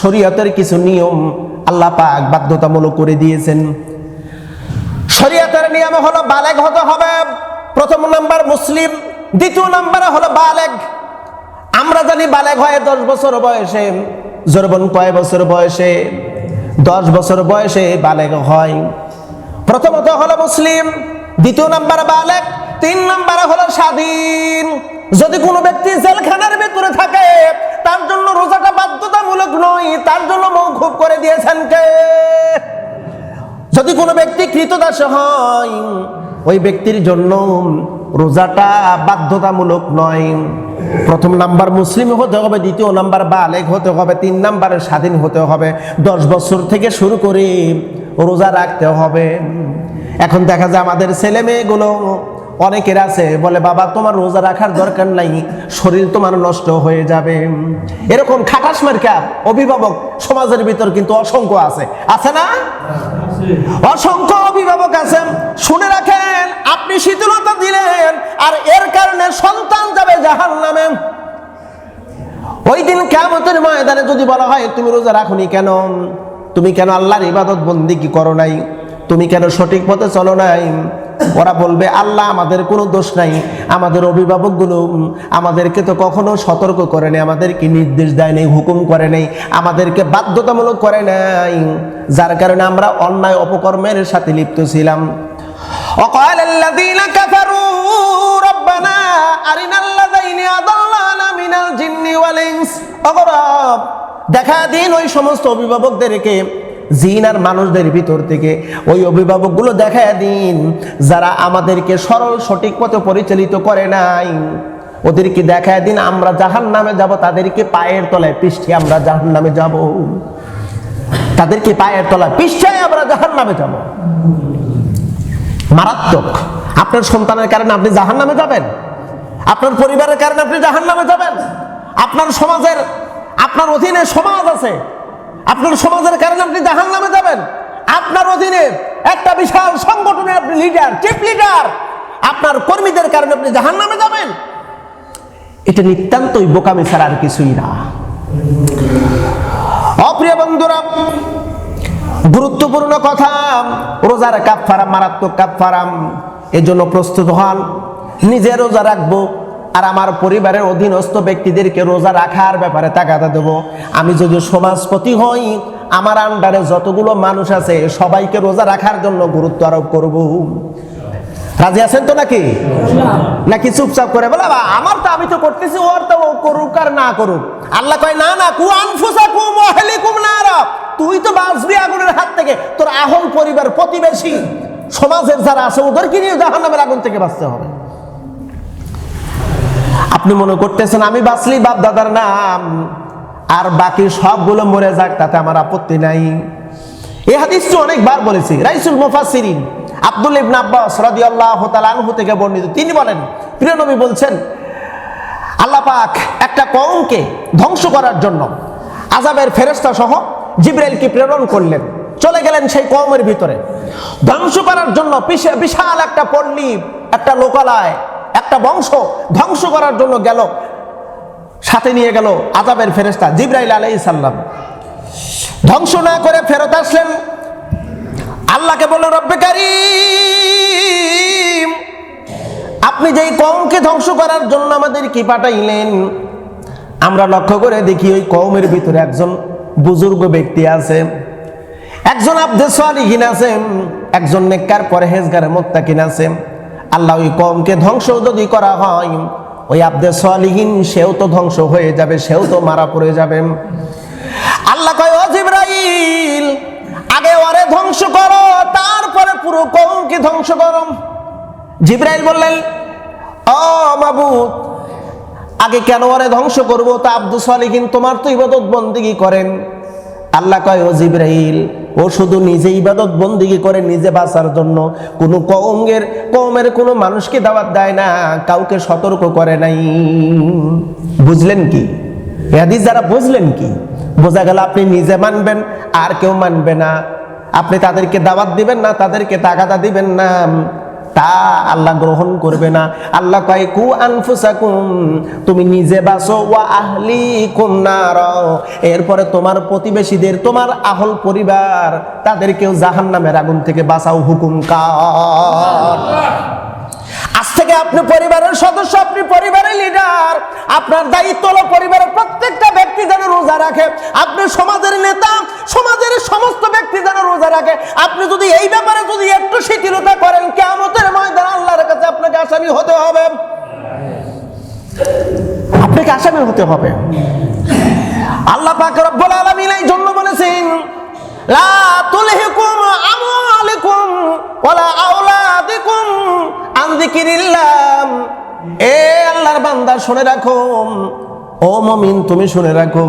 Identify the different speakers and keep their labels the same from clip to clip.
Speaker 1: শরীয়তের কিছু নিয়ম আল্লাহ পাক বাধ্যতামূলক করে দিয়েছেন। শরীয়তের নিয়ম হলো বালেগ হতে হবে, প্রথম নাম্বার মুসলিম, দ্বিতীয় নাম্বারে হলো বালেগ। আমরা জানি বালেগ হয় দশ বছর বয়সে জরবন কয় বছর বয়সে? দশ বছর বয়সে বালেগ হয়। প্রথমত হলো মুসলিম, দ্বিতীয় নাম্বার বালেগ, তিন নাম্বারে হলো স্বাধীন। যদি কোনো ব্যক্তি জেলখানার ভিতরে থাকে তার জন্য রোজাটা বাধ্যতামূলক নয় তার জন্য মৌখুব করে দিয়েছেন কে? যদি কোনো ব্যক্তি কৃতদাস হয়, ওই ব্যক্তির জন্য রোজাটা বাধ্যতামূলক নয়। প্রথম নাম্বার মুসলিম হতে হবে, দ্বিতীয় নাম্বার বালেগ হতে হবে, তিন নাম্বারে স্বাধীন হতে হবে। দশ বছর থেকে শুরু করে রোজা রাখতে হবে। এখন দেখা যায় আমাদের ছেলে মেয়েগুলো অনেকের আছে, বলে, বাবা, তোমার রোজা রাখার দরকার নাই, শরীর তোমার নষ্ট হয়ে যাবে। এরকম খাটাস মার্কা অভিভাবক সমাজের ভিতর কিন্তু অসংখ্য আছে। আছে না? অসংখ্য অভিভাবক আছেন শুনে রাখেন, আপনি শীতলতা দিলেন, আর এর কারণে সন্তান যাবে জাহান নামে ওই দিন কেমতের ময়দানে যদি বলা হয়, তুমি রোজা রাখুনি কেন? তুমি কেন আল্লাহর ইবাদত বন্দি কি করো নাই? তুমি কেন সঠিক পথে চলো নাই? ওরা বলবে আল্লাহ আমাদের কোনো দোষ নাই আমাদের অভিভাবকগুলো উম, আমাদেরকে তো কখনো সতর্ক করে নেই আমাদেরকে নির্দেশ দেয় নাই হুকুম করে নেই আমাদেরকে বাধ্যতামূলক করে নাই যার কারণে আমরা অন্যায় অপকর্মের সাথে লিপ্ত ছিলাম وقال الذين كفروا ربنا أرنا الذين أضلانا من الجن والإنس অগরব দেখা দিন ওই সমস্ত অভিভাবকদেরকে জিন আর মানুষদের ভিতর থেকে ওই অভিভাবকগুলো দেখা দিন, যারা আমাদেরকে সরল, সঠিক পথে পরিচালিত করে নাই। ওদেরকে দেখা দিন, আমরা জাহান নামে যাব, তাদেরকে পায়ের তলায় পৃষ্ঠে আমরা জাহান নামে যাব। তাদেরকে পায়ের তলায় পৃষ্ঠায় আমরা জাহান নামে যাব। মারাত্মক। আপনার সন্তানের কারণে আপনি জাহান নামে যাবেন? আপনার পরিবারের কারণে আপনি জাহান নামে যাবেন? আপনার সমাজের, আপনার অধীনে সমাজ আছে। আপনার সমাজের কারণে আপনি জাহান নামে যাবেন। আপনার অধীনে একটা বিশাল সংগঠনের আপনি লিডার চিফ লিডার আপনার কর্মীদের কারণে আপনি জাহান নামে যাবেন। এটা নিতান্তই বোকামি ছাড়া আর কিছুই না। অপ্রিয় বন্ধুরা, গুরুত্বপূর্ণ কথা, রোজার কাপফারাম মারাত্মক কাপফারাম এজন্য প্রস্তুত হন। নিজে রোজা রাখব। আর আমার পরিবারের অধীনস্থ ব্যক্তিদেরকে রোজা রাখার ব্যাপারে তাকাতে দেবো। আমি যদি সমাজপতি হই, আমার আন্ডারে যতগুলো মানুষ আছে, সবাইকে রোজা রাখার জন্য গুরুত্ব আরোপ করব। রাজি আছেন তো নাকি? নাকি চুপচাপ করে বলে আমার তো আমি তো করতেছি, ওর তো করুক আর না করুক। আল্লাহ কয়, না না, কু আনফুসা কু মহেলিকুম নারা। তুই তো বাঁচবি আগুনের হাত থেকে। তোর আহল পরিবার প্রতিবেশী। সমাজের যারা আছে, ওদেরকে নিয়ে জাহান্নামের আগুন থেকে বাঁচতে হবে। আপনি মনে করতেছেন, আমি বাঁচলি বাপ দাদার নাম। আর বাকি সবগুলো মরে যাক, তাতে আমার আপত্তি নাই। এই হাদিসটি অনেকবার বলেছি। রাইসুল মুফাসসিরিন আব্দুল ইবনে আব্বাস রাদিয়াল্লাহু তাআলা আনহু থেকে বর্ণিত। তিনি বলেন, প্রিয় নবী বলছেন, আল্লাহ পাক একটা কওমকে ধ্বংস করার জন্য আজাবের ফেরেশতা সহ জিব্রাইলকে প্রেরণ করলেন। চলে গেলেন সেই কওমের ভিতরে। ধ্বংস করার জন্য বিশাল একটা পল্লী, একটা লোকালয় একটা বংশ ধ্বংস করার জন্য গেল, সাথে নিয়ে গেল আজাবের ফেরেস্তা জিব্রাইল আলাই সালাম। ধ্বংস না করে ফেরত আসলেন। আল্লাহকে বলল, রব্বে আপনি যেই কমকে ধ্বংস করার জন্য আমাদের কি পাঠাইলেন, আমরা লক্ষ্য করে দেখি ওই কমের ভিতরে একজন বুজুর্গ ব্যক্তি আছে, একজন আব্দে সালিহিন আছে, একজন নেককার পরহেজগার মোত্তাকিন আছে। আল্লাহ ওই কমকে ধ্বংস যদি করা হয়, ওই আব্দে সালিহিন সেও তো ধ্বংস হয়ে যাবে, সেও তো মারা পড়ে যাবে। আল্লাহ কয়, ও জিব্রাইল, আগে ওরে ধ্বংস করো, তারপরে পুরো কমকে ধ্বংস করো। জিব্রাইল বললেন, ও মাবুদ, আগে কেন ওরে ধ্বংস করব? তা আব্দুল সালিহিন তোমার তো ইবাদত বন্দিগি করেন। আল্লাহ কয়, ও জিব্রাইল, ও শুধু নিজে ইবাদত বন্দিগি করে নিজে বাঁচার জন্য কোনো কৌমের কৌমের কোনো মানুষকে দাওয়াত দেয় না, কাউকে সতর্ক করে নাই। বুঝলেন কি? হাদিস যারা বুঝলেন কি? বোঝা গেল আপনি নিজে মানবেন, আর কেউ মানবে না। আপনি তাদেরকে দাওয়াত দিবেন না, তাদেরকে তাগাদা দিবেন না। তা আল্লাহ গ্রহণ করবে না। আল্লাহ কয়, কু আনফুসাকুম, তুমি নিজে বাসো ওয়া আহলি নার। এরপরে তোমার প্রতিবেশীদের, তোমার আহল পরিবার, তাদেরকেও জাহান্নামের আগুন থেকে বাঁচাও হুকুম কার। আপনি পরিবারের সদস্য, আপনি পরিবারের লিডার আপনার দায়িত্ব হলো পরিবারের প্রত্যেকটা ব্যক্তি যেন রোজা রাখে। আপনি সমাজের নেতা, সমাজের সমস্ত ব্যক্তি যেন রোজা রাখে। আপনি যদি এই ব্যাপারে যদি একটু শিথিলতা করেন কেমতের ময়দান আল্লাহর কাছে আপনাকে আসামি হতে হবে। আপনাকে আসামি হতে হবে। আল্লাহ পাক রব্বুল আলামিন এই জন্য বলেছেন, লা তুলহিকুম আমওয়ালিকুম ওয়ালা আওলাদিকুম আন এ আল্লাহর বান্দা, শুনে রাখো। ও মুমিন, তুমি শুনে রাখো।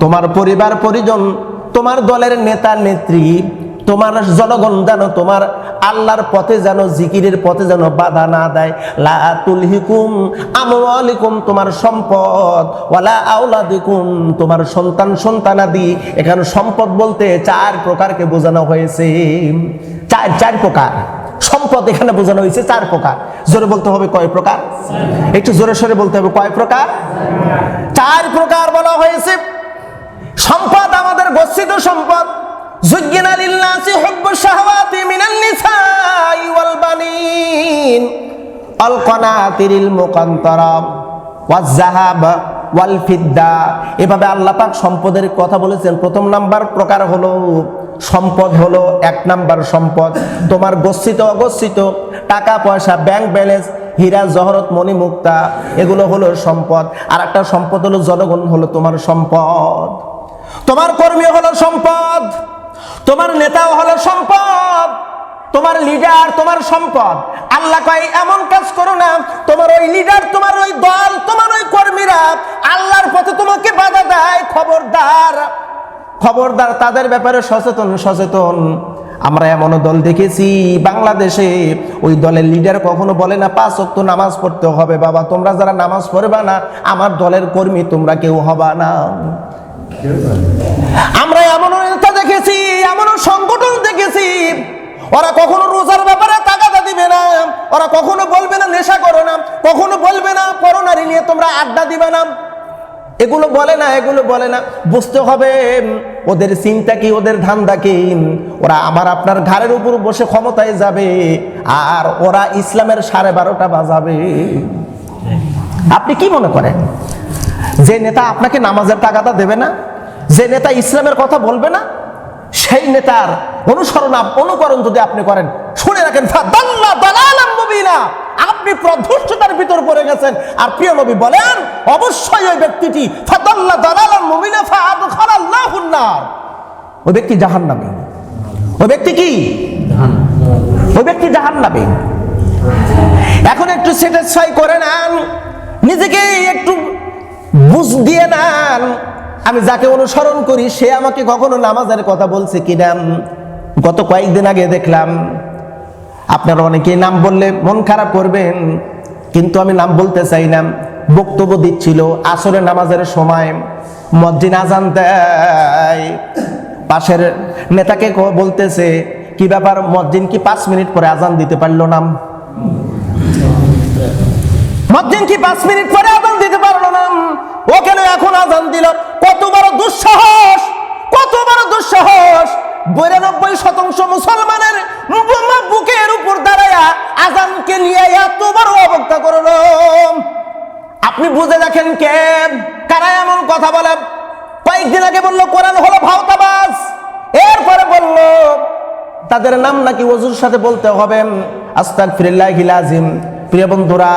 Speaker 1: তোমার পরিবার, পরিজন, তোমার দলের নেতা, নেত্রী, তোমার জনগণ যেন তোমার আল্লাহর পথে যেন, জিকিরের পথে যেন বাধা না দেয়। লা তুলহিকুম আমওয়ালিকুম, তোমার সম্পদ। ওয়ালা আওলাদিকুম, তোমার সন্তান, সন্তানাদি। এখানে সম্পদ বলতে চার প্রকারকে বোঝানো হয়েছে। চার চার প্রকার। সম্পদ এখানে বোঝানো হয়েছে চার প্রকার। জোরে বলতে হবে কয় প্রকার? একটু জোরে সোরে বলতে হবে কয় প্রকার? চার প্রকার বলা হয়েছে। সম্পদ আমাদের গচ্ছিত সম্পদ। এভাবে আল্লাহ সম্পদের কথা বলেছেন। প্রথম নাম্বার প্রকার হলো সম্পদ হলো এক নাম্বার সম্পদ। তোমার গচ্ছিত, অগচ্ছিত, টাকা, পয়সা ব্যাংক ব্যালেন্স হীরা, জহরত মণি মুক্তা এগুলো হলো সম্পদ। আর একটা সম্পদ হলো জনগণ হলো তোমার সম্পদ। তোমার কর্মী হলো সম্পদ। তোমার নেতাও হলো সম্পদ। তোমার লিডার তোমার সম্পদ। আল্লাহ কয়, এমন কাজ করো না। তোমার ওই লিডার তোমার ওই দল, তোমার ওই কর্মীরা আল্লাহর পথে তোমাকে বাধা দেয়। খবরদার খবরদার তাদের ব্যাপারে সচেতন সচেতন। আমরা এমনও দল দেখেছি, বাংলাদেশে ওই দলের লিডার কখনো বলে না, পাঁচ অক্ত নামাজ পড়তে হবে বাবা, তোমরা যারা নামাজ পড়বা না, আমার দলের কর্মী তোমরা কেউ হবা না। আমরা এমনও নেতা দেখেছি, এমনও সংগঠন দেখেছি, ওরা কখনো রোজার ব্যাপারে তাগাদা দিবে না, ওরা কখনো বলবে না, নেশা করো না, কখনো বলবে না করোনারি নিয়ে তোমরা আড্ডা দিবে না। এগুলো বলে না, এগুলো বলে না। বুঝতে হবে, ওদের চিন্তা কি, ওদের ধান্দা কি? ওরা আমার আপনার ঘাড়ের উপর বসে ক্ষমতায় যাবে, আর ওরা ইসলামের সাড়ে বারোটা বাজাবে। আপনি কি মনে করেন? যে নেতা আপনাকে নামাজের টাকাটা দেবে না? যে নেতা ইসলামের কথা বলবে না? সেই নেতার অনুসরণ, অনুকরণ যদি আপনি করেন, শুনে রাখেন। আপনি প্রধুষ্টতার ভিতর পড়ে গেছেন। আর প্রিয় নবী বলেন অবশ্যই ওই ব্যক্তিটি মুবিনা ফাআদখালাল্লাহুন নার। ওই ব্যক্তি জাহান্নামী। ওই ব্যক্তি কি? ওই ব্যক্তি জাহান্নামী। এখন একটু স্যাটিসফাই করে নেন। নিজেকে একটু বুঝ দিয়ে নেন। আমি যাকে অনুসরণ করি সে আমাকে কখনো নামাজের কথা বলছে কিনা? গত কয়েকদিন আগে দেখলাম আপনারা অনেকেই নাম বললে মন খারাপ করবেন, কিন্তু আমি নাম বলতে চাই না। বক্তব্য দিচ্ছিল আসরে নামাজের সময় মসজিদ আজান দেয়। পাশের নেতাকে বলতেছে, কি ব্যাপার, মসজিদ কি পাঁচ মিনিট পরে আজান দিতে পারল না? মসজিদ কি পাঁচ মিনিট পরে আজান দিতে পারল না? ও কেন এখন আজান দিল। কত বড় দুঃসাহস, কত বড় দুঃসাহস। বিরানব্বই শতাংশ মুসলমানের বুকের উপর দাঁড়ায়া আজানকে নিয়ে এত বড় অবজ্ঞা করল। আপনি বুঝে দেখেন কে? কারা এমন কথা বলে? কয়েকদিন আগে বলল, কোরআন হলো ভাওতাবাজ। এরপরে বলল, তাদের নাম নাকি ওজুর সাথে বলতে হবে। আস্তাক ফিরিল্লাহিল আজিম প্রিয় বন্ধুরা,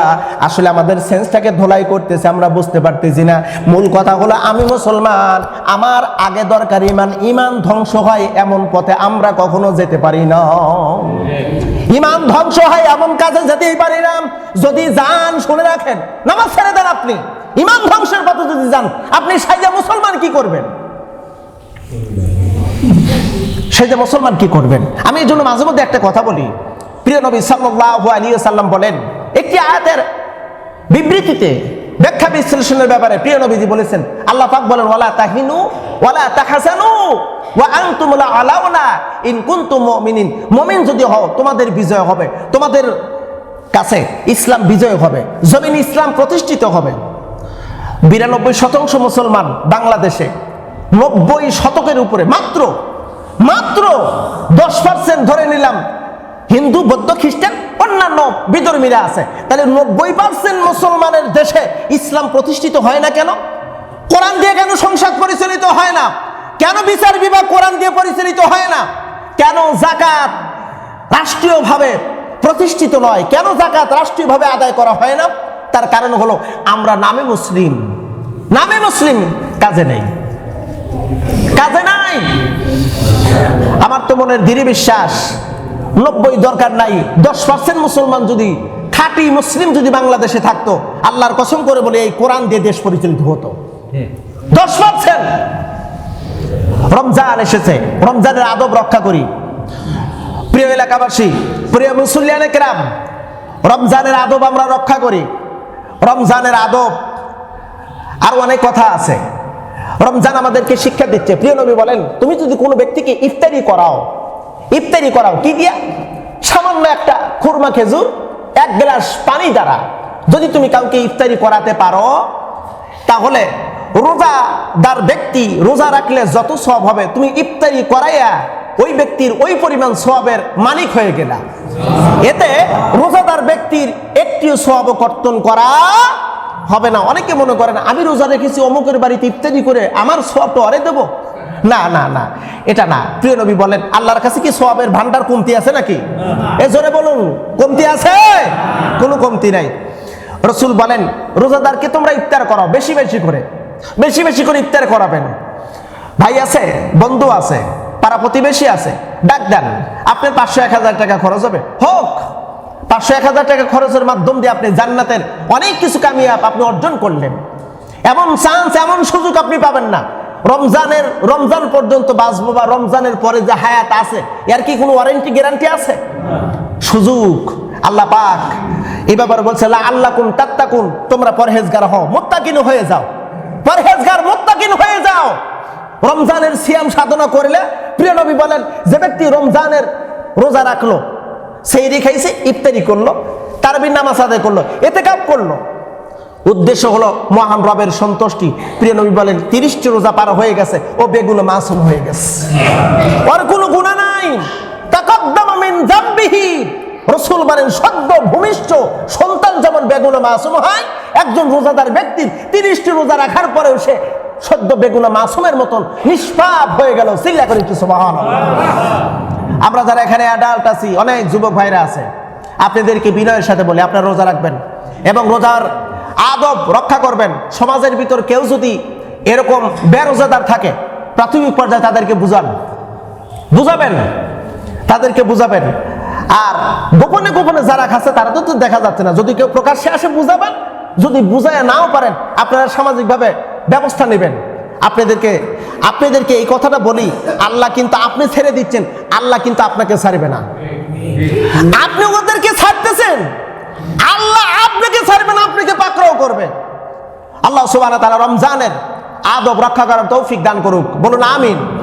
Speaker 1: আসলে আমাদের সেন্সটাকে ধোলাই করতেছে, আমরা বুঝতে পারতেছি না। মূল কথা হলো, আমি মুসলমান, আমার আগে দরকার ইমান ইমান ধ্বংস হয় এমন পথে আমরা কখনো যেতে পারি না। ইমান ধ্বংস হয় এমন কাজে যেতেই পারি না। যদি যান, শুনে রাখেন, নামাজ ছেড়ে দেন আপনি। ইমান ধ্বংসের পথে যদি যান, আপনি সাইজা মুসলমান কি করবেন? যে মুসলমান কি করবেন? আমি এই জন্য মাঝে মধ্যে একটা কথা বলি। প্রিয় নবী সাল্লাল্লাহু আলাইহি সাল্লাম বলেন একটি আয়াতের বিবৃতিতে ব্যাখ্যা বিশ্লেষণের ব্যাপারে প্রিয় নবীজি বলেছেন, আল্লাহ পাক বলেন, ওয়ালা তাহিনু, ওয়ালা তাহাসানু ওয়া আনতুম লা আলাউনা ইন কুনতুম মুমিনিন। মুমিন যদি হও, তোমাদের বিজয় হবে, তোমাদের কাছে ইসলাম বিজয় হবে, জমিন ইসলাম প্রতিষ্ঠিত হবে। বিরানব্বই শতাংশ মুসলমান বাংলাদেশে নব্বই শতকের উপরে, মাত্র মাত্র দশ পার্সেন্ট ধরে নিলাম হিন্দু, বৌদ্ধ, খ্রিস্টান, অন্যান্য বিধর্মীরা আছে। তাহলে নব্বই পার্সেন্ট মুসলমানের দেশে ইসলাম প্রতিষ্ঠিত হয় না কেন? কোরআন দিয়ে কেন সংসদ পরিচালিত হয় না? কেন বিচার বিভাগ কোরআন দিয়ে পরিচালিত হয় না? কেন জাকাত রাষ্ট্রীয়ভাবে প্রতিষ্ঠিত নয়? কেন জাকাত রাষ্ট্রীয়ভাবে আদায় করা হয় না? তার কারণ হলো আমরা নামে মুসলিম। নামে মুসলিম কাজে নেই। কাজে নাই। আমার তো মনের দৃঢ় বিশ্বাস নব্বই দরকার নাই। দশ পার্সেন্ট মুসলমান যদি খাঁটি মুসলিম যদি বাংলাদেশে থাকতো আল্লাহর কসম করে বলে এই কোরআন দিয়ে দেশ পরিচালিত হতো। দশ পার্সেন্ট রমজান এসেছে। রমজানের আদব রক্ষা করি। প্রিয় এলাকাবাসী প্রিয় মুসলিয়ানে কেরাম রমজানের আদব আমরা রক্ষা করি। রমজানের আদব আরও অনেক কথা আছে। রমজান আমাদেরকে শিক্ষা দিচ্ছে। প্রিয় নবী বলেন তুমি যদি কোনো ব্যক্তিকে ইফতারি করাও ইফতারি করাও কি দিয়া? সামান্য একটা খুরমা খেজুর, এক গ্লাস পানি দ্বারা। যদি তুমি কাউকে ইফতারি করাতে পারো, তাহলে রোজাদার ব্যক্তি রোজা রাখলে যত সব হবে, তুমি ইফতারি করাইয়া ওই ব্যক্তির ওই পরিমাণ সবের মালিক হয়ে গেলা। এতে রোজাদার ব্যক্তির একটিও সব কর্তন করা হবে না। অনেকে মনে করেন, আমি রোজা রেখেছি, অমুকের বাড়িতে ইফতারি করে আমার সবটা অরে দেবো। না না না, এটা না। প্রিয় নবী বলেন, আল্লাহর কাছে কি সবের ভান্ডার কমতি আছে নাকি? এ জোরে বলুন, কমতি আছে? কোনো কমতি নাই। রসুল বলেন, রোজাদারকে তোমরা ইফতার করাও, বেশি বেশি করে, বেশি বেশি করে ইফতার করাবেন। ভাই আছে, বন্ধু আছে, পাড়া প্রতিবেশী আছে, ডাক দেন, আপনার পাঁচশো এক হাজার টাকা খরচ হবে। হোক, পাঁচশো এক হাজার টাকা খরচের মাধ্যম দিয়ে আপনি জান্নাতের অনেক কিছু কামিয়াব আপনি অর্জন করলেন। এমন চান্স এমন সুযোগ আপনি পাবেন না। রমজানের, রমজান পর্যন্ত বাঁচবো বা রমজানের পরে যে হায়াত আছে, এর কি কোনো ওয়ারেন্টি, গ্যারান্টি আছে? সুযোগ। আল্লাহ পাক এই ব্যাপারে বলছে আল্লাহ কুন তাত্তাকুন, তোমরা পরহেজগার হও, মোত্তাকিন হয়ে যাও। পরহেজগার, মোত্তাকিন হয়ে যাও। রমজানের সিয়াম সাধনা করলে, প্রিয় নবী বলেন, যে ব্যক্তি রমজানের রোজা রাখল, সেই রেখাইছে ইফতারি করল, তারবির নামাজ আদায় করল এতে কাপ করল। উদ্দেশ্য হলো মহান রবের সন্তুষ্টি। প্রিয় নবী বলেন, তিরিশটি রোজা পার হয়ে গেছে ও বেগুলো মাসুম হয়ে গেছে। ওর কোনো গুণা নাই। রসুল বলেন সদ্য ভূমিষ্ঠ সন্তান যেমন বেগুনা মাসুম হয়, একজন রোজাদার ব্যক্তির তিরিশটি রোজা রাখার পরেও সে সদ্য বেগুনা মাসুমের মতন নিষ্পাপ হয়ে গেল। চিল্লা করে একটু সুবহান আমরা যারা এখানে অ্যাডাল্ট আছি, অনেক যুবক ভাইরা আছে। আপনাদেরকে বিনয়ের সাথে বলি, আপনারা রোজা রাখবেন এবং রোজার আদব রক্ষা করবেন। সমাজের ভিতর কেউ যদি এরকম বেরোজাদার থাকে, প্রাথমিক পর্যায়ে তাদেরকে বুঝান। বুঝাবেন? তাদেরকে বুঝাবেন। আর গোপনে গোপনে যারা খাচ্ছে, তারা তো দেখা যাচ্ছে না। যদি কেউ প্রকাশ্যে আসে, বুঝাবেন। যদি বুঝায় নাও পারেন, আপনারা সামাজিকভাবে ব্যবস্থা নেবেন। আপনাদেরকে আপনাদেরকে এই কথাটা বলি, আল্লাহ কিন্তু আপনি ছেড়ে দিচ্ছেন, আল্লাহ কিন্তু আপনাকে ছাড়বে না। আপনি ওদেরকে ছাড়তেছেন। আল্লাহ আপনাকে ছাড়বে না, আপনাকে পাকড়াও করবে। আল্লাহ সুবাহ তারা রমজানের আদব রক্ষা করার তৌফিক দান করুক। বলুন, আমিন।